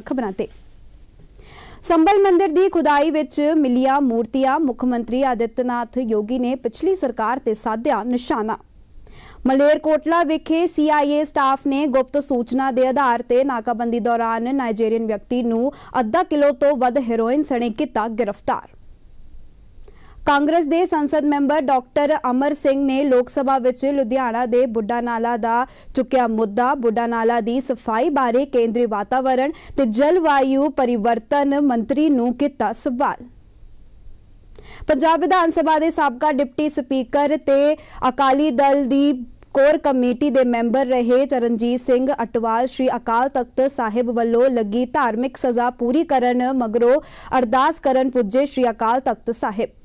ਖਬਰਾਂ ਤੇ ਸੰਬਲ ਮੰਦਿਰ ਦੀ ਖੁਦਾਈ ਵਿੱਚ ਮਿਲੀਆਂ ਮੂਰਤੀਆਂ ਮੁੱਖ ਮੰਤਰੀ ਆਦਿਤਨਾਥ ਯੋਗੀ ਨੇ ਪਿਛਲੀ ਸਰਕਾਰ ਤੇ ਸਾਧਿਆ ਨਿਸ਼ਾਨਾ। ਮਲੇਰਕੋਟਲਾ ਵਿਖੇ ਸੀਆਈਏ ਸਟਾਫ ਨੇ ਗੁਪਤ ਸੂਚਨਾ ਦੇ ਆਧਾਰ ਤੇ ਨਾਕਾਬੰਦੀ ਦੌਰਾਨ ਨਾਈਜੀਰੀਅਨ ਵਿਅਕਤੀ ਨੂੰ ਅੱਧਾ ਕਿਲੋ ਤੋਂ ਵੱਧ ਹੈਰੋਇਨ ਸਣੇ ਕੀਤਾ ਗ੍ਰਿਫਤਾਰ। ਕਾਂਗਰਸ ਦੇ ਸੰਸਦ ਮੈਂਬਰ ਡਾਕਟਰ ਅਮਰ ਸਿੰਘ ਨੇ ਲੋਕ ਸਭਾ ਵਿੱਚ ਲੁਧਿਆਣਾ ਦੇ ਬੁੱਢਾ ਨਾਲਾ ਦਾ ਚੁੱਕਿਆ ਮੁੱਦਾ। ਬੁੱਢਾ ਨਾਲਾ ਦੀ ਸਫ਼ਾਈ ਬਾਰੇ ਕੇਂਦਰੀ ਵਾਤਾਵਰਣ ਤੇ ਜਲਵਾਯੂ ਪਰਿਵਰਤਨ ਮੰਤਰੀ ਨੂੰ ਕੀਤਾ ਸਵਾਲ। ਪੰਜਾਬ ਵਿਧਾਨ ਸਭਾ ਦੇ ਸਾਬਕਾ ਡਿਪਟੀ ਸਪੀਕਰ ਤੇ ਅਕਾਲੀ ਦਲ ਦੀ ਕੋਰ ਕਮੇਟੀ ਦੇ ਮੈਂਬਰ ਰਹੇ ਚਰਨਜੀਤ ਸਿੰਘ ਅਟਵਾਲ। ਸ਼੍ਰੀ ਅਕਾਲ ਤਖਤ ਸਾਹਿਬ ਵੱਲੋਂ ਲੱਗੀ ਧਾਰਮਿਕ ਸਜ਼ਾ ਪੂਰੀ ਕਰਨ ਮਗਰੋਂ ਅਰਦਾਸ ਕਰਨ ਪੁੱਜੇ ਸ਼੍ਰੀ ਅਕਾਲ ਤਖਤ ਸਾਹਿਬ।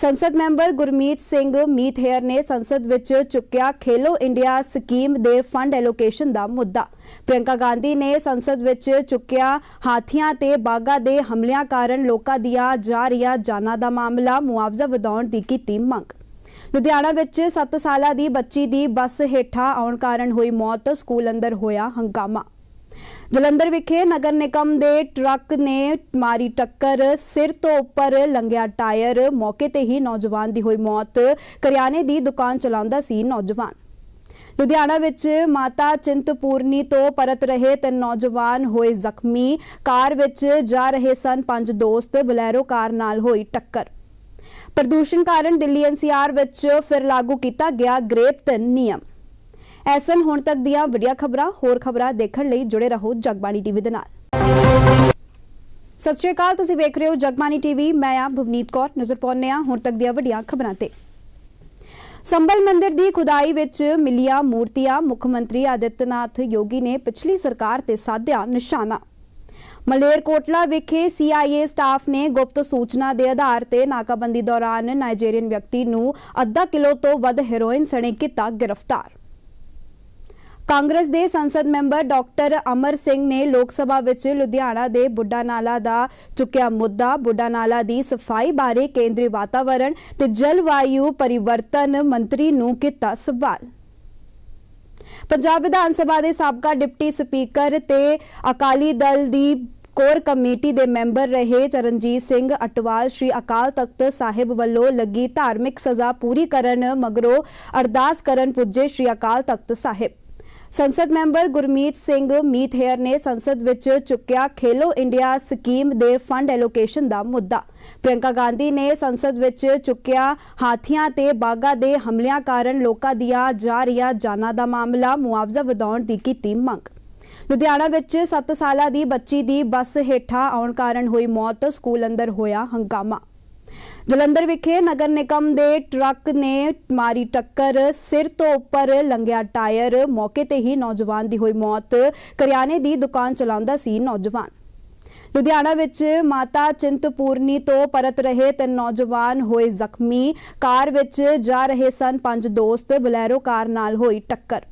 ਸੰਸਦ ਮੈਂਬਰ ਗੁਰਮੀਤ ਸਿੰਘ ਮੀਥੇਅਰ ਨੇ ਸੰਸਦ ਵਿੱਚ ਚੁੱਕਿਆ ਖੇਲੋ ਇੰਡੀਆ ਸਕੀਮ ਦੇ ਫੰਡ ਐਲੋਕੇਸ਼ਨ ਦਾ ਮੁੱਦਾ। ਪ੍ਰਿਯੰਕਾ ਗਾਂਧੀ ਨੇ ਸੰਸਦ ਵਿੱਚ ਚੁੱਕਿਆ ਹਾਥੀਆਂ ਤੇ ਬਾਗਾ ਦੇ ਹਮਲਿਆਂ ਕਾਰਨ ਲੋਕਾਂ ਦੀਆਂ ਜਾ ਰਹੀਆਂ ਜਾਨਾਂ ਦਾ ਮਾਮਲਾ ਮੁਆਵਜ਼ਾ ਵਧਾਉਣ ਦੀ ਕੀਤੀ ਮੰਗ। ਲੁਧਿਆਣਾ ਵਿੱਚ 7 ਸਾਲਾਂ ਦੀ ਬੱਚੀ ਦੀ ਬੱਸ ਹੇਠਾਂ ਆਉਣ ਕਾਰਨ ਹੋਈ ਮੌਤ, ਸਕੂਲ ਅੰਦਰ ਹੋਇਆ ਹੰਗਾਮਾ। ਜਲੰਧਰ ਵਿਖੇ ਨਗਰ ਨਿਗਮ ਦੇ ਟਰੱਕ ਨੇ ਮਾਰੀ ਟੱਕਰ, ਸਿਰ ਤੋਂ ਉੱਪਰ ਲੰਘਿਆ ਟਾਇਰ। ਮੌਕੇ ਤੇ ਹੀ ਨੌਜਵਾਨ ਦੀ ਹੋਈ ਮੌਤ। ਕਰਿਆਨੇ ਦੀ ਦੁਕਾਨ ਚਲਾਉਂਦਾ ਸੀ ਨੌਜਵਾਨ। ਲੁਧਿਆਣਾ ਵਿੱਚ ਮਾਤਾ ਚਿੰਤਪੂਰਨੀ ਤੋਂ ਪਰਤ ਰਹੇ ਤਿੰਨ ਨੌਜਵਾਨ ਹੋਏ ਜ਼ਖਮੀ। ਕਾਰ ਵਿੱਚ ਜਾ ਰਹੇ ਸਨ ਪੰਜ ਦੋਸਤ। ਬਲੈਰੋ ਕਾਰ ਨਾਲ ਹੋਈ ਟੱਕਰ। ਪ੍ਰਦੂਸ਼ਣ ਕਾਰਨ ਦਿੱਲੀ ਐਨਸੀਆਰ ਵਿੱਚ ਫਿਰ ਲਾਗੂ ਕੀਤਾ ਗਿਆ ਗ੍ਰੇਪ ਤਿੰਨ ਨਿਯਮ। ਐਸਨ ਹੁਣ ਤੱਕ ਦੀਆਂ ਵੱਡੀਆਂ ਖਬਰਾਂ, ਹੋਰ ਖਬਰਾਂ ਦੇਖਣ ਲਈ ਜੁੜੇ ਰਹੋ ਜਗਬਾਣੀ ਟੀਵੀ ਦੇ ਨਾਲ। ਸਤਿ ਸ਼੍ਰੀ ਅਕਾਲ, ਤੁਸੀਂ ਵੇਖ ਰਹੇ ਹੋ ਜਗਬਾਣੀ ਟੀਵੀ, ਮੈਂ ਆ ਭਵਨੀਤ ਕੌਰ, ਨਜ਼ਰ ਪਾਉਂਦੇ ਆ ਹੁਣ ਤੱਕ ਦੀਆਂ ਵੱਡੀਆਂ ਖਬਰਾਂ ਤੇ। ਸੰਬਲ ਮੰਦਿਰ ਦੀ ਖੁਦਾਈ ਵਿੱਚ ਮਿਲੀਆਂ ਮੂਰਤੀਆਂ, ਮੁੱਖ ਮੰਤਰੀ ਆਦਿੱਤਨਾਥ ਯੋਗੀ ਨੇ ਪਿਛਲੀ ਸਰਕਾਰ ਤੇ ਸਾਧਿਆ ਨਿਸ਼ਾਨਾ। ਮਲੇਰਕੋਟਲਾ ਵਿਖੇ ਸੀਆਈਏ ਸਟਾਫ ਨੇ ਗੁਪਤ ਸੂਚਨਾ ਦੇ ਆਧਾਰ ਤੇ ਨਾਕਾਬੰਦੀ ਦੌਰਾਨ ਨਾਈਜੀਰੀਅਨ ਵਿਅਕਤੀ ਨੂੰ ਅੱਧਾ ਕਿਲੋ ਤੋਂ ਵੱਧ ਹੈਰੋਇਨ ਸਣੇ ਕੀਤਾ ਗ੍ਰਿਫਤਾਰ। ਕਾਂਗਰਸ ਦੇ ਸੰਸਦ ਮੈਂਬਰ ਡਾਕਟਰ ਅਮਰ ਸਿੰਘ ਨੇ ਲੋਕ ਸਭਾ ਵਿੱਚ ਲੁਧਿਆਣਾ ਦੇ ਬੁੱਢਾ ਨਾਲਾ ਦਾ ਚੁੱਕਿਆ ਮੁੱਦਾ। ਬੁੱਢਾ ਨਾਲਾ ਦੀ ਸਫ਼ਾਈ ਬਾਰੇ ਕੇਂਦਰੀ ਵਾਤਾਵਰਣ ਤੇ ਜਲਵਾਯੂ ਪਰਿਵਰਤਨ ਮੰਤਰੀ ਨੂੰ ਕੀਤਾ ਸਵਾਲ। ਪੰਜਾਬ ਵਿਧਾਨ ਸਭਾ ਦੇ ਸਾਬਕਾ ਡਿਪਟੀ ਸਪੀਕਰ ਤੇ ਅਕਾਲੀ ਦਲ ਦੀ ਕੋਰ ਕਮੇਟੀ ਦੇ ਮੈਂਬਰ ਰਹੇ ਚਰਨਜੀਤ ਸਿੰਘ ਅਟਵਾਲ। ਸ਼੍ਰੀ ਅਕਾਲ ਤਖਤ ਸਾਹਿਬ ਵੱਲੋਂ ਲੱਗੀ ਧਾਰਮਿਕ ਸਜ਼ਾ ਪੂਰੀ ਕਰਨ ਮਗਰੋਂ ਅਰਦਾਸ ਕਰਨ ਪੁੱਜੇ ਸ਼੍ਰੀ ਅਕਾਲ ਤਖਤ ਸਾਹਿਬ। ਸੰਸਦ ਮੈਂਬਰ ਗੁਰਮੀਤ ਸਿੰਘ ਮੀਥੇਅਰ ਨੇ ਸੰਸਦ ਵਿੱਚ ਚੁੱਕਿਆ ਖੇਲੋ ਇੰਡੀਆ ਸਕੀਮ ਦੇ ਫੰਡ ਐਲੋਕੇਸ਼ਨ ਦਾ ਮੁੱਦਾ। ਪ੍ਰਿਯੰਕਾ ਗਾਂਧੀ ਨੇ ਸੰਸਦ ਵਿੱਚ ਚੁੱਕਿਆ ਹਾਥੀਆਂ ਤੇ ਬਾਗਾ ਦੇ ਹਮਲਿਆਂ ਕਾਰਨ ਲੋਕਾਂ ਦੀਆਂ ਜਾ ਰਹੀਆਂ ਜਾਨਾਂ ਦਾ ਮਾਮਲਾ ਮੁਆਵਜ਼ਾ ਵਧਾਉਣ ਦੀ ਕੀਤੀ ਮੰਗ। ਲੁਧਿਆਣਾ ਵਿੱਚ 7 ਸਾਲਾਂ ਦੀ ਬੱਚੀ ਦੀ ਬੱਸ ਹੇਠਾਂ ਆਉਣ ਕਾਰਨ ਹੋਈ ਮੌਤ, ਸਕੂਲ ਅੰਦਰ ਹੋਇਆ ਹੰਗਾਮਾ। ਜਲੰਧਰ ਵਿਖੇ ਨਗਰ ਨਿਗਮ ਦੇ ਟਰੱਕ ਨੇ ਮਾਰੀ ਟੱਕਰ, ਸਿਰ ਤੋਂ ਉੱਪਰ ਲੰਘਿਆ ਟਾਇਰ। ਮੌਕੇ ਤੇ ਹੀ ਨੌਜਵਾਨ ਦੀ ਹੋਈ ਮੌਤ। ਕਰਿਆਨੇ ਦੀ ਦੁਕਾਨ ਚਲਾਉਂਦਾ ਸੀ ਨੌਜਵਾਨ। ਲੁਧਿਆਣਾ ਵਿੱਚ ਮਾਤਾ ਚਿੰਤਪੂਰਨੀ ਤੋਂ ਪਰਤ ਰਹੇ ਤਿੰਨ ਨੌਜਵਾਨ ਹੋਏ ਜ਼ਖਮੀ। ਕਾਰ ਵਿੱਚ ਜਾ ਰਹੇ ਸਨ ਪੰਜ ਦੋਸਤ। ਬਲੈਰੋ ਕਾਰ ਨਾਲ ਹੋਈ ਟੱਕਰ।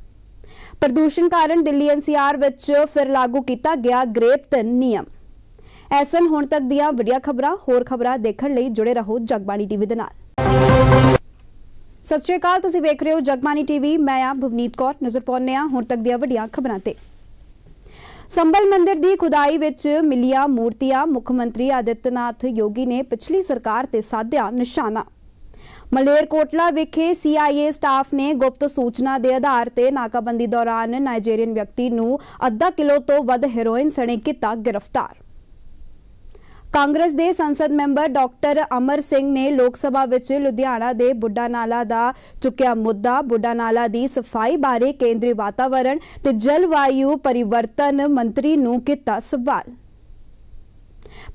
ਪ੍ਰਦੂਸ਼ਣ ਕਾਰਨ ਦਿੱਲੀ ਐਨਸੀਆਰ ਵਿੱਚ ਫਿਰ ਲਾਗੂ ਕੀਤਾ ਗਿਆ ਗ੍ਰੇਪ ਤਿੰਨ ਨਿਯਮ। ਐਸਨ ਹੁਣ ਤੱਕ ਦੀਆਂ ਵੱਡੀਆਂ ਖਬਰਾਂ, ਹੋਰ ਖਬਰਾਂ ਦੇਖਣ ਲਈ ਜੁੜੇ ਰਹੋ ਜਗਬਾਣੀ ਟੀਵੀ ਦੇ ਨਾਲ। ਸਤਿ ਸ਼੍ਰੀ ਅਕਾਲ, ਤੁਸੀਂ ਵੇਖ ਰਹੇ ਹੋ ਜਗਬਾਣੀ ਟੀਵੀ। ਮੈਂ ਆ ਭਵਨੀਤ ਕੌਰ, ਨਜ਼ਰ ਪਾਉਂਦੇ ਆ ਹੁਣ ਤੱਕ ਦੀਆਂ ਵੱਡੀਆਂ ਖਬਰਾਂ ਤੇ। ਸੰਬਲ ਮੰਦਿਰ ਦੀ ਖੁਦਾਈ ਵਿੱਚ ਮਿਲੀਆਂ ਮੂਰਤੀਆਂ, ਮੁੱਖ ਮੰਤਰੀ ਆਦਿੱਤਨਾਥ ਯੋਗੀ ਨੇ ਪਿਛਲੀ ਸਰਕਾਰ ਤੇ ਸਾਧਿਆ ਨਿਸ਼ਾਨਾ। ਮਲੇਰਕੋਟਲਾ ਵਿਖੇ ਸੀਆਈਏ ਸਟਾਫ ਨੇ ਗੁਪਤ ਸੂਚਨਾ ਦੇ ਆਧਾਰ ਤੇ ਨਾਕਾਬੰਦੀ ਦੌਰਾਨ ਨਾਈਜੀਰੀਅਨ ਵਿਅਕਤੀ ਨੂੰ ਅੱਧਾ ਕਿਲੋ ਤੋਂ ਵੱਧ ਹੈਰੋਇਨ ਸਣੇ ਕੀਤਾ ਗ੍ਰਿਫਤਾਰ। ਕਾਂਗਰਸ ਦੇ ਸੰਸਦ ਮੈਂਬਰ ਡਾਕਟਰ ਅਮਰ ਸਿੰਘ ਨੇ ਲੋਕ ਸਭਾ ਵਿੱਚ ਲੁਧਿਆਣਾ ਦੇ ਬੁੱਢਾ ਨਾਲਾ ਦਾ ਚੁੱਕਿਆ ਮੁੱਦਾ। ਬੁੱਢਾ ਨਾਲਾ ਦੀ ਸਫ਼ਾਈ ਬਾਰੇ ਕੇਂਦਰੀ ਵਾਤਾਵਰਣ ਤੇ ਜਲਵਾਯੂ ਪਰਿਵਰਤਨ ਮੰਤਰੀ ਨੂੰ ਕੀਤਾ ਸਵਾਲ।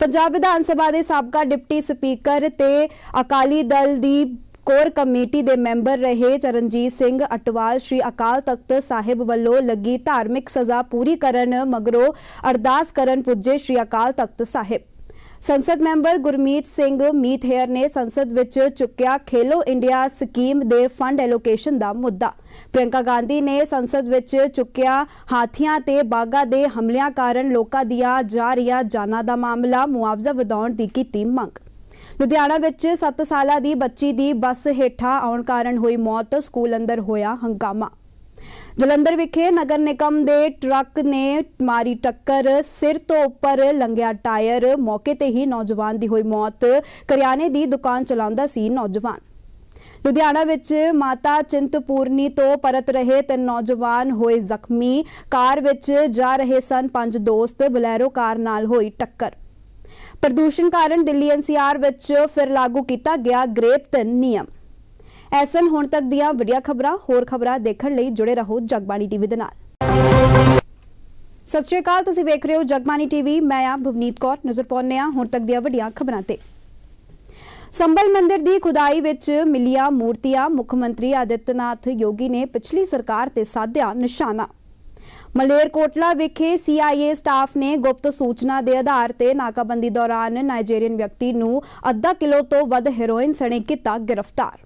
ਪੰਜਾਬ ਵਿਧਾਨ ਸਭਾ ਦੇ ਸਾਬਕਾ ਡਿਪਟੀ ਸਪੀਕਰ ਤੇ ਅਕਾਲੀ ਦਲ ਦੀ ਕੋਰ ਕਮੇਟੀ ਦੇ ਮੈਂਬਰ ਰਹੇ ਚਰਨਜੀਤ ਸਿੰਘ ਅਟਵਾਲ। ਸ਼੍ਰੀ ਅਕਾਲ ਤਖਤ ਸਾਹਿਬ ਵੱਲੋਂ ਲੱਗੀ ਧਾਰਮਿਕ ਸਜ਼ਾ ਪੂਰੀ ਕਰਨ ਮਗਰੋਂ ਅਰਦਾਸ ਕਰਨ ਪੁੱਜੇ ਸ਼੍ਰੀ ਅਕਾਲ ਤਖਤ ਸਾਹਿਬ। ਸੰਸਦ ਮੈਂਬਰ ਗੁਰਮੀਤ ਸਿੰਘ ਮੀਥੇਅਰ ਨੇ ਸੰਸਦ ਵਿੱਚ ਚੁੱਕਿਆ ਖੇਲੋ ਇੰਡੀਆ ਸਕੀਮ ਦੇ ਫੰਡ ਐਲੋਕੇਸ਼ਨ ਦਾ ਮੁੱਦਾ। ਪ੍ਰਿਯੰਕਾ ਗਾਂਧੀ ਨੇ ਸੰਸਦ ਵਿੱਚ ਚੁੱਕਿਆ ਹਾਥੀਆਂ ਤੇ ਬਾਗਾ ਦੇ ਹਮਲਿਆਂ ਕਾਰਨ ਲੋਕਾਂ ਦੀਆਂ ਜਾ ਰਹੀਆਂ ਜਾਨਾਂ ਦਾ ਮਾਮਲਾ ਮੁਆਵਜ਼ਾ ਵਧਾਉਣ ਦੀ ਕੀਤੀ ਮੰਗ। ਲੁਧਿਆਣਾ ਵਿੱਚ 7 ਸਾਲਾਂ ਦੀ ਬੱਚੀ ਦੀ ਬੱਸ ਹੇਠਾਂ ਆਉਣ ਕਾਰਨ ਹੋਈ ਮੌਤ, ਸਕੂਲ ਅੰਦਰ ਹੋਇਆ ਹੰਗਾਮਾ। ਜਲੰਧਰ ਵਿਖੇ ਨਗਰ ਨਿਗਮ ਦੇ ਟਰੱਕ ਨੇ ਮਾਰੀ ਟੱਕਰ, ਸਿਰ ਤੋਂ ਉੱਪਰ ਲੰਘਿਆ ਟਾਇਰ, ਮੌਕੇ ਤੇ ਹੀ ਨੌਜਵਾਨ ਦੀ ਹੋਈ ਮੌਤ। ਕਰਿਆਨੇ ਦੀ ਦੁਕਾਨ ਚਲਾਉਂਦਾ ਸੀ ਨੌਜਵਾਨ। ਲੁਧਿਆਣਾ ਵਿੱਚ ਮਾਤਾ ਚਿੰਤਪੂਰਨੀ ਤੋਂ ਪਰਤ ਰਹੇ ਤਿੰਨ ਨੌਜਵਾਨ ਹੋਏ ਜ਼ਖਮੀ। ਕਾਰ ਵਿੱਚ ਜਾ ਰਹੇ ਸਨ ਪੰਜ ਦੋਸਤ, ਬਲੈਰੋ ਕਾਰ ਨਾਲ ਹੋਈ ਟੱਕਰ। ਪ੍ਰਦੂਸ਼ਣ ਕਾਰਨ ਦਿੱਲੀ ਐਨਸੀਆਰ ਵਿੱਚ ਫਿਰ ਲਾਗੂ ਕੀਤਾ ਗਿਆ ਗ੍ਰੇਪ ਤਿੰਨ ਨਿਯਮ। ਐਸਨ ਹੁਣ ਤੱਕ ਦੀਆਂ ਵੱਡੀਆਂ ਖਬਰਾਂ, ਹੋਰ ਖਬਰਾਂ ਦੇਖਣ ਲਈ ਜੁੜੇ ਰਹੋ ਜਗਬਾਣੀ ਟੀਵੀ ਦੇ ਨਾਲ। ਸਤਿ ਸ਼੍ਰੀ ਅਕਾਲ, ਤੁਸੀਂ ਵੇਖ ਰਹੇ ਹੋ ਜਗਬਾਣੀ ਟੀਵੀ, ਮੈਂ ਆ ਭਵਨੀਤ ਕੌਰ, ਨਜ਼ਰ ਪਾਉਂਦੇ ਹਾਂ ਹੁਣ ਤੱਕ ਦੀਆਂ ਵੱਡੀਆਂ ਖਬਰਾਂ ਤੇ। ਸੰਬਲ ਮੰਦਿਰ ਦੀ ਖੁਦਾਈ ਵਿੱਚ ਮਿਲੀਆਂ ਮੂਰਤੀਆਂ, ਮੁੱਖ ਮੰਤਰੀ ਆਦਿਤਨਾਥ ਯੋਗੀ ਨੇ ਪਿਛਲੀ ਸਰਕਾਰ ਤੇ ਸਾਧਿਆ ਨਿਸ਼ਾਨਾ। ਮਲੇਰਕੋਟਲਾ ਵਿਖੇ ਸੀਆਈਏ ਸਟਾਫ ਨੇ ਗੁਪਤ ਸੂਚਨਾ ਦੇ ਆਧਾਰ ਤੇ ਨਾਕਾਬੰਦੀ ਦੌਰਾਨ ਨਾਈਜੀਰੀਅਨ ਵਿਅਕਤੀ ਨੂੰ ਅੱਧਾ ਕਿਲੋ ਤੋਂ ਵੱਧ ਹੈਰੋਇਨ ਸਣੇ ਕੀਤਾ ਗ੍ਰਿਫਤਾਰ।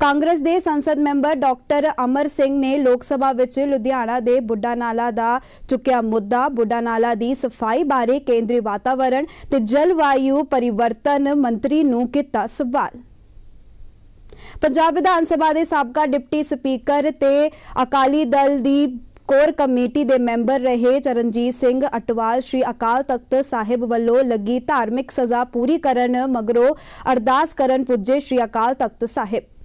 ਕਾਂਗਰਸ ਦੇ ਸੰਸਦ ਮੈਂਬਰ ਡਾਕਟਰ ਅਮਰ ਸਿੰਘ ਨੇ ਲੋਕ ਸਭਾ ਵਿੱਚ ਲੁਧਿਆਣਾ ਦੇ ਬੁੱਢਾ ਨਾਲਾ ਦਾ ਚੁੱਕਿਆ ਮੁੱਦਾ। ਬੁੱਢਾ ਨਾਲਾ ਦੀ ਸਫ਼ਾਈ ਬਾਰੇ ਕੇਂਦਰੀ ਵਾਤਾਵਰਣ ਤੇ ਜਲਵਾਯੂ ਪਰਿਵਰਤਨ ਮੰਤਰੀ ਨੂੰ ਕੀਤਾ ਸਵਾਲ। ਪੰਜਾਬ ਵਿਧਾਨ ਸਭਾ ਦੇ ਸਾਬਕਾ ਡਿਪਟੀ ਸਪੀਕਰ ਤੇ ਅਕਾਲੀ ਦਲ ਦੀ ਕੋਰ ਕਮੇਟੀ ਦੇ ਮੈਂਬਰ ਰਹੇ ਚਰਨਜੀਤ ਸਿੰਘ ਅਟਵਾਲ। ਸ਼੍ਰੀ ਅਕਾਲ ਤਖਤ ਸਾਹਿਬ ਵੱਲੋਂ ਲੱਗੀ ਧਾਰਮਿਕ ਸਜ਼ਾ ਪੂਰੀ ਕਰਨ ਮਗਰੋਂ ਅਰਦਾਸ ਕਰਨ ਪੁੱਜੇ ਸ਼੍ਰੀ ਅਕਾਲ ਤਖਤ ਸਾਹਿਬ।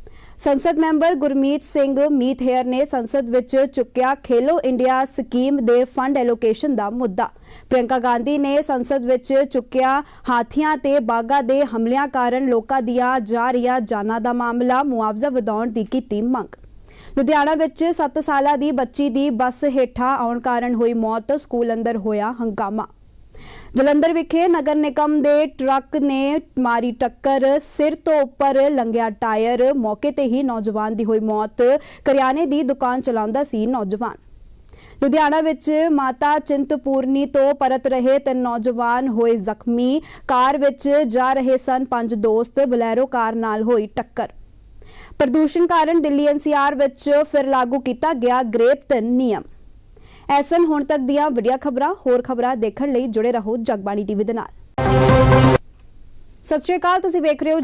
ਸੰਸਦ ਮੈਂਬਰ ਗੁਰਮੀਤ ਸਿੰਘ ਮੀਥੇਅਰ ਨੇ ਸੰਸਦ ਵਿੱਚ ਚੁੱਕਿਆ ਖੇਲੋ ਇੰਡੀਆ ਸਕੀਮ ਦੇ ਫੰਡ ਐਲੋਕੇਸ਼ਨ ਦਾ ਮੁੱਦਾ। ਪ੍ਰਿਯੰਕਾ ਗਾਂਧੀ ਨੇ ਸੰਸਦ ਵਿੱਚ ਚੁੱਕਿਆ ਹਾਥੀਆਂ ਤੇ ਬਾਗਾ ਦੇ ਹਮਲਿਆਂ ਕਾਰਨ ਲੋਕਾਂ ਦੀਆਂ ਜਾ ਰਹੀਆਂ ਜਾਨਾਂ ਦਾ ਮਾਮਲਾ ਮੁਆਵਜ਼ਾ ਵਧਾਉਣ ਦੀ ਕੀਤੀ ਮੰਗ। ਲੁਧਿਆਣਾ ਵਿੱਚ 7 ਸਾਲਾਂ ਦੀ ਬੱਚੀ ਦੀ ਬੱਸ ਹੇਠਾਂ ਆਉਣ ਕਾਰਨ ਹੋਈ ਮੌਤ, ਸਕੂਲ ਅੰਦਰ ਹੋਇਆ ਹੰਗਾਮਾ। ਜਲੰਧਰ ਵਿਖੇ ਨਗਰ ਨਿਗਮ ਦੇ ਟਰੱਕ ਨੇ ਮਾਰੀ ਟੱਕਰ, ਸਿਰ ਤੋਂ ਉੱਪਰ ਲੰਘਿਆ ਟਾਇਰ। ਮੌਕੇ ਤੇ ਹੀ ਨੌਜਵਾਨ ਦੀ ਹੋਈ ਮੌਤ। ਕਰਿਆਨੇ ਦੀ ਦੁਕਾਨ ਚਲਾਉਂਦਾ ਸੀ ਨੌਜਵਾਨ। ਲੁਧਿਆਣਾ ਵਿੱਚ ਮਾਤਾ ਚਿੰਤਪੂਰਨੀ ਤੋਂ ਪਰਤ ਰਹੇ ਤਿੰਨ ਨੌਜਵਾਨ ਹੋਏ ਜ਼ਖਮੀ। ਕਾਰ ਵਿੱਚ ਜਾ ਰਹੇ ਸਨ ਪੰਜ ਦੋਸਤ। ਬਲੈਰੋ ਕਾਰ ਨਾਲ ਹੋਈ ਟੱਕਰ। ਪ੍ਰਦੂਸ਼ਣ ਕਾਰਨ ਦਿੱਲੀ ਐਨਸੀਆਰ ਵਿੱਚ ਫਿਰ ਲਾਗੂ ਕੀਤਾ ਗਿਆ ਗ੍ਰੇਪ ਤਿੰਨ ਨਿਯਮ। ਐਸਨ ਹੁਣ ਤੱਕ ਦੀਆਂ ਵੱਡੀਆਂ ਖਬਰਾਂ, ਹੋਰ ਖਬਰਾਂ ਦੇਖਣ ਲਈ ਜੁੜੇ ਰਹੋ ਜਗਬਾਣੀ ਟੀਵੀ ਦੇ ਨਾਲ। ਸਤਿ ਸ਼੍ਰੀ ਅਕਾਲ, ਤੁਸੀਂ ਵੇਖ ਰਹੇ ਹੋ